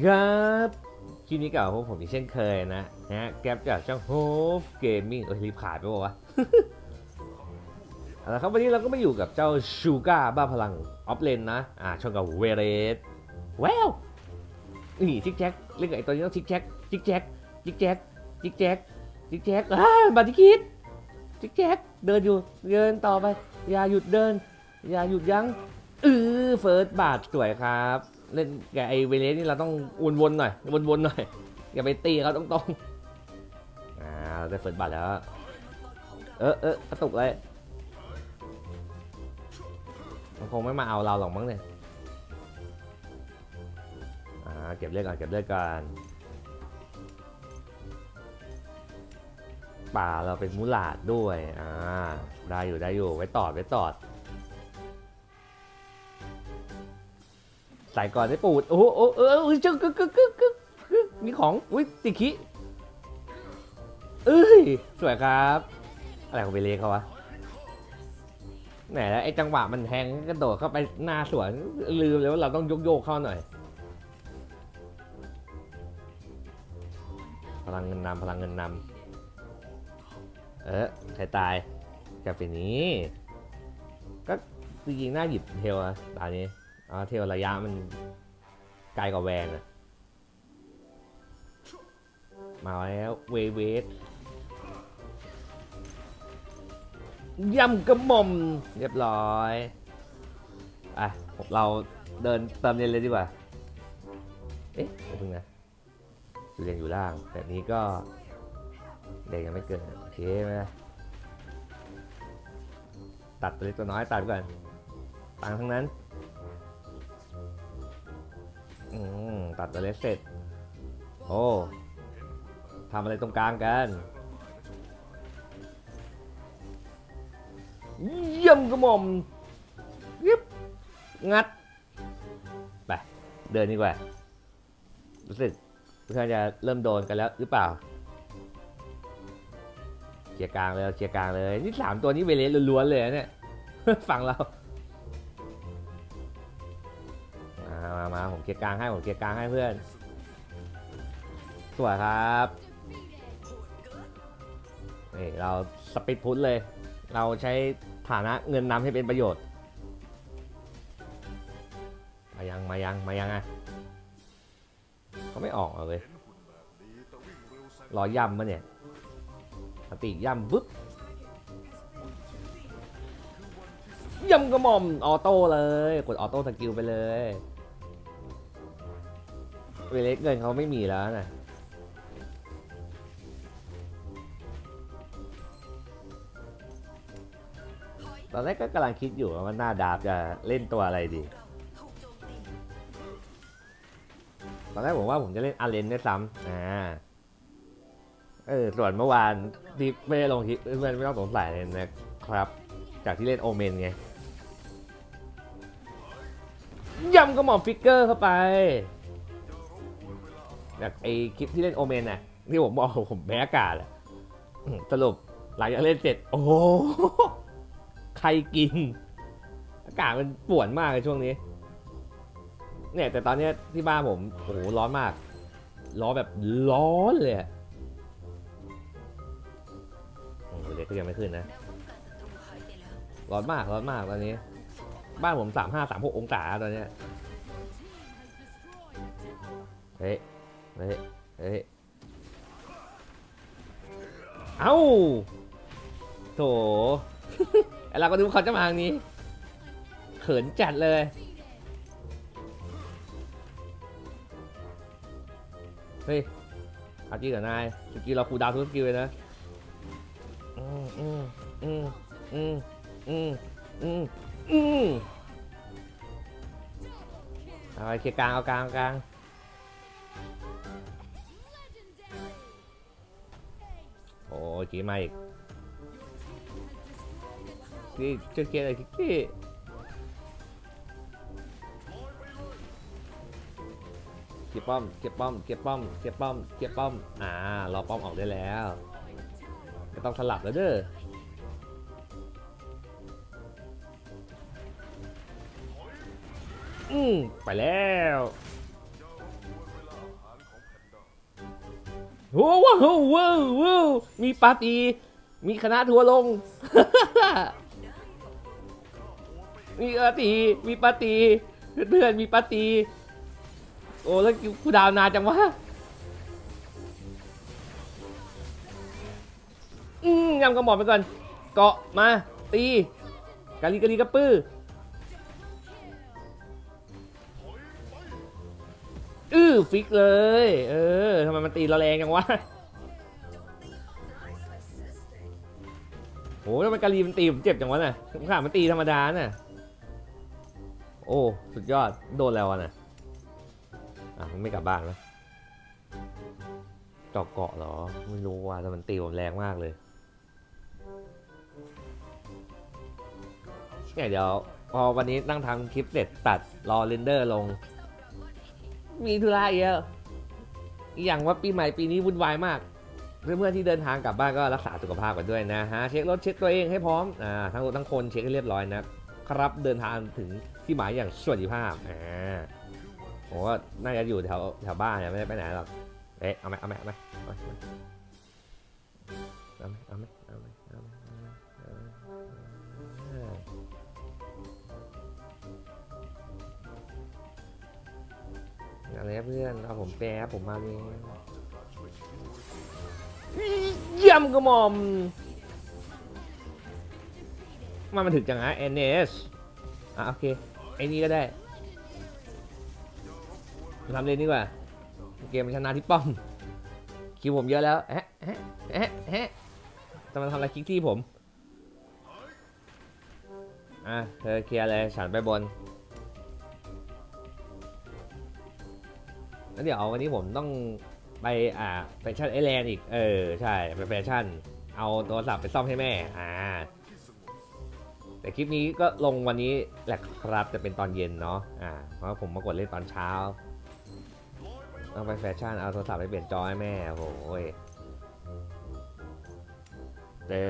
สวัสดีครับคลิปนี้กับพวกผมอีกเช่นเคยนะฮะแก๊ปจากช่อง Hope Gaming เอ้ยรีบขาดไปบอกว่าวะเอาละครับวันนี้เราก็มาอยู่กับเจ้าชูก้าบ้าพลังออฟเลนนะ อ่าช่องกับเวเรสแววนี่ทิกแจ็คเล่นกับไอตัวนี้ต้องทิกแจ็คทิกแจ็คทิกแจ็คทิกแจ็คทิกแจ็คอ่าบัตรคิดทิกแจ็คเดินอยู่เดินต่อไป อย่าหยุดเดิน อย่าหยุดยั้งเออเฟิร์สบาทสวยครับ เล่นกับไอเวเลสนี่เราต้องวนๆหน่อยวนๆหน่อยอย่าไปตีเขาตรงๆอ่าเราได้เฟิร์สบาทแล้ว เออเออกระตุกเลยมันคงไม่มาเอาเราหรอกมั้งเนี่ยอ่าเก็บเลือดก่อนเก็บเลือดก่อนป่าเราเป็นมูลาดด้วยอ่าได้อยู่ได้อยู่ไว้ตอดไว้ตอด ใส่ก่อนได้ปูด โอ้โหโอ้เออเจึ๊กกึกกึกกึกกึกกึกมีของ อุ้ยติคิเอ้ย สวยครับ อะไรของเบเลเขาวะไหนแล้วไอ้จังหวะมันแทงกระโดดเข้าไปหน้าสวน ลืมเลยว่าเราต้องยกโยกเข้าหน่อย พลังเงินนำพลังเงินนำเออใครตายกับเป็นนี้ ก็จริงๆน่าหยิบเทลอะตอนนี้ อ๋อเทลระยะมันไกลกว่าแวนอะมาแล้วเวเวสย่ำกระหม่อมเรียบร้อยอะเราเดินเติมเลนเลยดีกว่า เอ๊ะไม่ถึงนะอยู่เลนอยู่ล่างแต่นี้ก็เด็กยังไม่เกิดโอเคไหมตัดตัวเล็กตัวน้อยตัดก่อนตังทั้งนั้น ตัดตัวเล็กเสร็จ โอ้ทำอะไรตรงกลางกันเยี่ยมกระหม่อมยิบงัด ไป เดินดีกว่า รู้สึกเพื่อนจะเริ่มโดนกันแล้วหรือเปล่าเคลียร์กลางเลยเคลียร์กลางเลย นี่สามตัวนี้เวเลสล้วนๆเลยเนี่ย ฝั่งเรา มามาผมเคลียร์กลางให้ผมเคลียร์กลางให้เพื่อน สวยครับนี่เราสปิดพุทเลย เราใช้ฐานะเงินนำให้เป็นประโยชน์ มายังมายังมายังไงเขาไม่ออกเลยรอย่ำมาเนี่ยปติย่ำปึ๊บย่ำกระหม่อมออโต้เลย กดออโต้สกิลไปเลย เวเลสเงินเขาไม่มีแล้วนะตอนแรกก็กำลังคิดอยู่ว่าหน้าดาบจะเล่นตัวอะไรดี ตอนแรกผมว่าผมจะเล่นอาเลนด้วยซ้ำอ่า เออ ส่วนเมื่อวานที่ไม่ได้ลงคลิปเพื่อนไม่ต้องสงสัยเลยนะครับ จากที่เล่นโอเมนไงยำกระหม่อมฟิกเกอร์เข้าไป จากไอคลิปที่เล่นโอเมนน่ะที่ผมบอกผมแพ้อากาศอะสรุปหลังจากเล่นเสร็จ โอ้ใครกิน อากาศมันป่วนมากในช่วงนี้ เนี่ย แต่ตอนนี้ที่บ้านผมโอ้ร้อนมาก ร้อนแบบร้อนเลยอะโอ้โหเด็กก็ยังไม่ขึ้นนะ ร้อนมากร้อนมากตอนนี้ บ้านผมสามห้าสามหกองศาตอนนี้เฮ้ เฮ้ย เฮ้ย เอ้า โถไอเราก็ดูเขาจะมาทางนี้ เขินจัดเลย เฮ้ยเอาจริงเหรอนายสกิลเราคูลดาวน์ทุกสกิลเลยนะ อืมอืมอืมอืมอืมอืมอืมเอาไปเคลียร์กลางเอากลางเอากลาง โอ้มาอีกที่จะเกียร์อะไรที่เก็บป้อม เก็บป้อม เก็บป้อม เก็บป้อม เก็บป้อม อ่ารอป้อมออกได้แล้ว ไม่ต้องสลับแล้วเด้อ อืมไปแล้ว โอ้ว้าวว้าวว้าวมีปาร์ตี้มีคณะทัวร์ลง มีปาร์ตี้มีปาร์ตี้เพื่อนๆมีปาร์ตี้โอ้แล้วกูดาวนานจังวะอืมยำกระหม่อมไปก่อน เกาะมา ตีกาลีกาลีกระปื้อ อื้อฟิกเลย เออทำไมมันตีเราแรงจังวะโอ้แล้วมันกาลีมันตีผมเจ็บจังวะน่ะผมขามันตีธรรมดาน่ะ โอ้ สุดยอด โดนแล้วน่ะ อะมันไม่กลับบ้านนะเจาะเกาะเหรอ ไม่รู้ว่าแต่มันตีผมแรงมากเลยเนี่ยเดี๋ยวพอวันนี้นั่งทำคลิปเสร็จตัดรอเรนเดอร์ลง มีธุระเยอะอย่างว่าปีใหม่ปีนี้วุ่นวายมาก เพื่อนๆที่เดินทางกลับบ้านก็รักษาสุขภาพกันด้วยนะฮะเช็ครถเช็คตัวเองให้พร้อมอ่าทั้งรถทั้งคนเช็คให้เรียบร้อยนะครับเดินทางถึงที่หมายอย่างสวัสดิภาพอ่าผมว่าน่าจะอยู่แถวแถวบ้านนี่ยไม่ได้ไปไหนหรอกเอ๊ะเอาไหมเอาไหมเอาไหมเอาไหมเอาไหมเอาไหม อะไรนะเพื่อนเอาผมแปรผมมาเลยเยี่ยมกระหม่อมมามันถึงจังฮะ NS อะโอเค ไอ้นี่ก็ได้ทำเลนดีกว่า เกมชนะที่ป้อม คิวผมเยอะแล้วแฮะแฮะแฮะแฮะจะมาทำอะไรคลิกที่ผม อะ เธอเคลียร์เลยฉันไปบน แล้วเดี๋ยววันนี้ผมต้องไปอ่าแฟชั่นไอแลนด์อีก เออ ใช่ไปแฟชั่น เอาโทรศัพท์ไปซ่อมให้แม่ อ่า แต่คลิปนี้ก็ลงวันนี้แหละครับจะเป็นตอนเย็นเนาะ อ่า เพราะผมมากดเล่นตอนเช้า ต้องไปแฟชั่น เอาโทรศัพท์ไปเปลี่ยนจอให้แม่ โอ้โหยแต่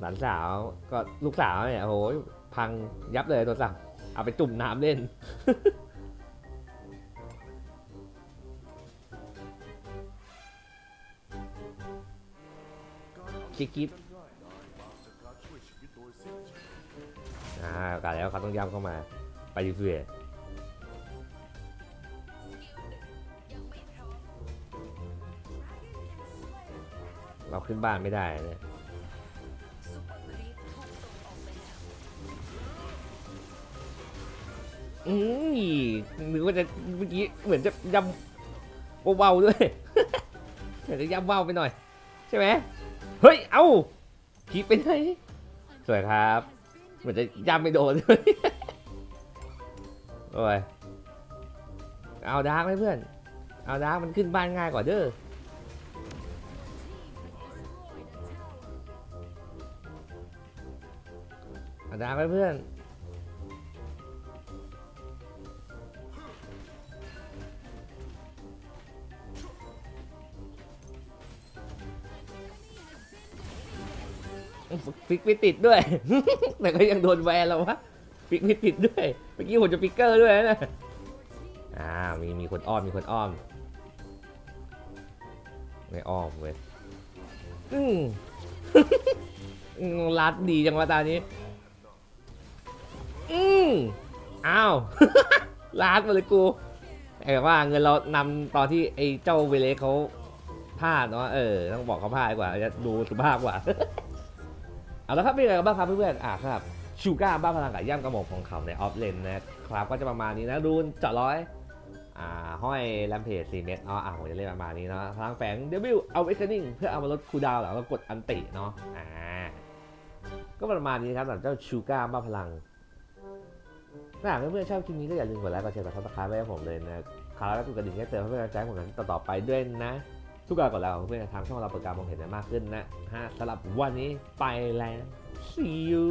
หลานสาวก็ลูกสาวเนี่ยโอ้โหยพังยับเลยโทรศัพท์ เอาไปจุ่มน้ำเล่น คิกคิดอ่าโอกาสแล้วเขาต้องย้ำเข้ามา ไปดิเฟื่อเราขึ้นบ้านไม่ได้เนี่ยอืมนึกว่าจะเมื่อกี้เหมือนจะยำเบาๆด้วย เหมือนจะยำเบาไปหน่อย ช่ไหมเฮ้ย เอ้าคีบไปไหนสวยครับเหมือนจะย่ำไม่โดนเลยโอ้ยเอาดาร์กไหมเพื่อน เอาดาร์กมันขึ้นบ้านง่ายกว่าเด้อเอาดาร์กไหมเพื่อน ฟิกไม่ติดด้วย แต่ก็ยังโดนแวนแล้ววะฟิกไม่ติดด้วยเมื่อกี้ผมจะฟิกเกอร์ด้วยนะอ่ามีมีคนอ้อมมีคนอ้อมไม่อ้อมเว้ยอืมรัดดีจังวะตานี้ อืมอ้าวรัดมาเลยกูแต่ว่าเงินเรานำตอนที่ไอ้เจ้าเวเลเขาพลาดเนาะเออต้องบอกเขาพลาดกว่าจะดูสุภาพกว่า เอาละครับเป็นไงกันบ้างครับเพื่อนๆอะครับชูก้าบ้าพลังกับย่ำกระหม่อมของเขาในออฟเลนนะครับก็จะประมาณนี้นะรูนเจาะร้อยอ่าห้อยแรมเพจ4เม็ดเนาะอะผมจะเล่นประมาณนี้เนาะพลังแฝงเดวิลเอาเอ็กซ์นิ่งเพื่อเอามาลดคูดาวหลังเรากดอันติเนาะอ่าก็ประมาณนี้ครับสำหรับเจ้าชูก้าบ้าพลังถ้าเพื่อนๆชอบคลิปนี้ก็อย่าลืมกดไลค์กดแชร์กดซับสไครป์ไว้ให้ผมเลยนะครับแล้วก็กดกระดิ่งแจ้งเตือนเพื่อแจ้งผมกันต่อๆไปด้วยนะ ทุกการกดไลค์ของเพื่อนๆทำช่องเราเปิดการมองเห็นได้มากขึ้นนะฮะสำหรับวันนี้ไปแล้ว see you